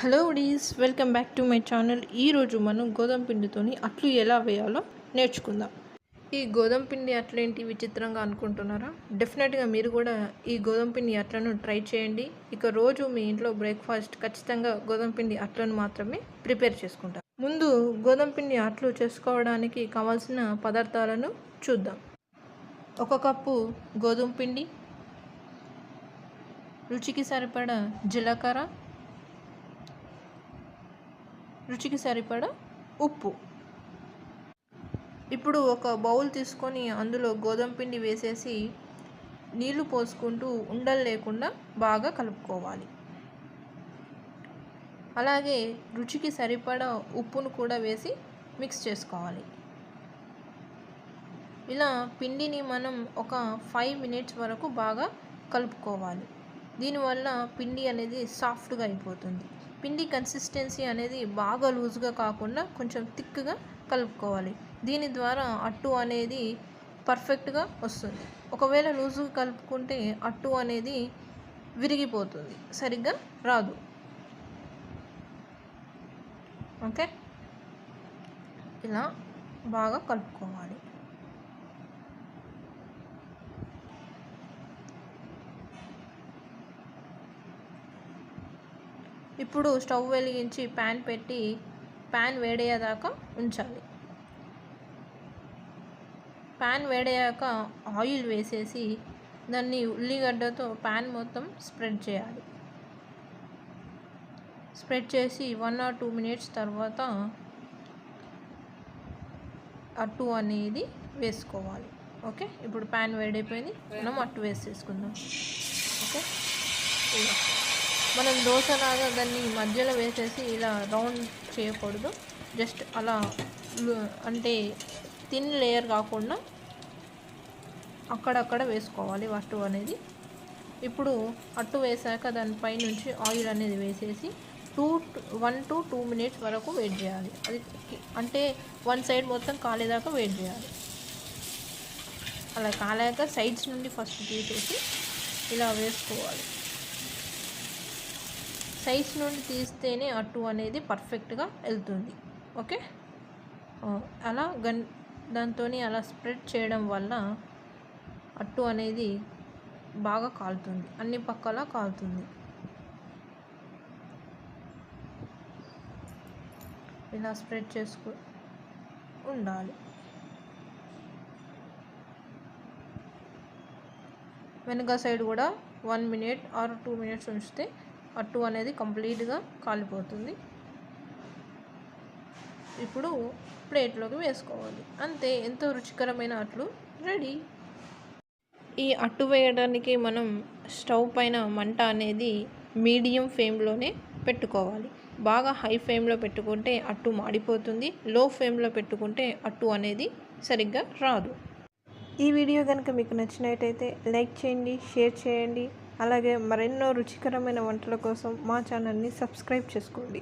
Hello డీస్ welcome back to my channel. ఈరోజు మనం గోధుమ పిండితోని అట్లు ఎలా వేయాలో నేర్చుకుందాం. ఈ గోధుమ పిండి అట్లేంటి విచిత్రంగా అనుకుంటున్నారా? డెఫినెట్గా మీరు కూడా ఈ గోధుమ పిండి అట్లను ట్రై చేయండి. ఇక రోజు మీ ఇంట్లో బ్రేక్ఫాస్ట్ ఖచ్చితంగా గోధుమ పిండి అట్లను మాత్రమే ప్రిపేర్ చేసుకుంటారు ముందు గోధుమ పిండి అట్లు చేసుకోవడానికి కావాల్సిన పదార్థాలను చూద్దాం. ఒక కప్పు గోధుమ పిండి రుచికి సరిపడా జీలకర్ర రుచికి సరిపడ ఉప్పు. ఇప్పుడు ఒక బౌల్ తీసుకొని అందులో గోధుమ పిండి వేసేసి నీళ్ళు పోసుకుంటూ ఉండలు లేకుండా బాగా కలుపుకోవాలి. అలాగే రుచికి సరిపడా ఉప్పును కూడా వేసి మిక్స్ చేసుకోవాలి. ఇలా పిండిని మనం ఒక ఫైవ్ మినిట్స్ వరకు బాగా కలుపుకోవాలి. దీనివల్ల పిండి అనేది సాఫ్ట్గా అయిపోతుంది. పిండి కన్సిస్టెన్సీ అనేది బాగా లూజ్గా కాకుండా కొంచెం థిక్గా కలుపుకోవాలి. దీని ద్వారా అట్టు అనేది పర్ఫెక్ట్గా వస్తుంది. ఒకవేళ లూజుగా కలుపుకుంటే అట్టు అనేది విరిగిపోతుంది. సరిగ్గా రాదు. ఓకే? ఇలా బాగా కలుపుకోవాలి. ఇప్పుడు స్టవ్ వెలిగించి ప్యాన్ పెట్టి ప్యాన్ వేడయ్యేదాకా ఉంచాలి. ప్యాన్ వేడయ్యాక ఆయిల్ వేసేసి దాన్ని ఉల్లిగడ్డతో ప్యాన్ మొత్తం స్ప్రెడ్ చేయాలి. స్ప్రెడ్ చేసి వన్ ఆర్ టూ మినిట్స్ తర్వాత అట్టు అనేది వేసుకోవాలి. ఓకే? ఇప్పుడు ప్యాన్ వేడైపోయింది. మనం అట్టు వేసేసుకుందాం. ఓకే? మనం దోశలాగా దాన్ని మధ్యలో వేసేసి ఇలా రౌండ్ చేయకూడదు. జస్ట్ అలా అంటే థిన్ లేయర్ కాకుండా అక్కడక్కడ వేసుకోవాలి అట్టు అనేది. ఇప్పుడు అట్టు వేసాక దానిపై నుంచి ఆయిల్ అనేది వేసేసి two one to two minutes వరకు వెయిట్ చేయాలి. అది అంటే వన్ సైడ్ మొత్తం కాలేదాకా వెయిట్ చేయాలి. అలా కాలేక సైడ్స్ నుండి ఫస్ట్ తీసేసి ఇలా వేసుకోవాలి. సైజ్ నుండి తీస్తేనే అటు అనేది పర్ఫెక్ట్గా వెళ్తుంది. ఓకే? అలా గన్ దాంతో అలా స్ప్రెడ్ చేయడం వల్ల అట్టు అనేది బాగా కాలుతుంది. అన్ని పక్కల కాలుతుంది. ఇలా స్ప్రెడ్ చేసుకు ఉండాలి. వెనుక సైడ్ కూడా one minute or two minutes ఉంచితే అట్టు అనేది కంప్లీట్గా కాలిపోతుంది. ఇప్పుడు ప్లేట్లోకి వేసుకోవాలి. అంతే ఎంతో రుచికరమైన అట్లు రెడీ. ఈ అట్టు వేయడానికి మనం స్టవ్ పైన మంట అనేది మీడియం ఫ్లేమ్లోనే పెట్టుకోవాలి. బాగా హై ఫ్లేమ్లో పెట్టుకుంటే అట్టు మాడిపోతుంది. లో ఫ్లేమ్లో పెట్టుకుంటే అట్టు అనేది సరిగ్గా రాదు. ఈ వీడియో కనుక మీకు నచ్చినట్టయితే లైక్ చేయండి షేర్ చేయండి. అలాగే మరెన్నో రుచికరమైన వంటల కోసం మా ఛానల్ని సబ్స్క్రైబ్ చేసుకోండి.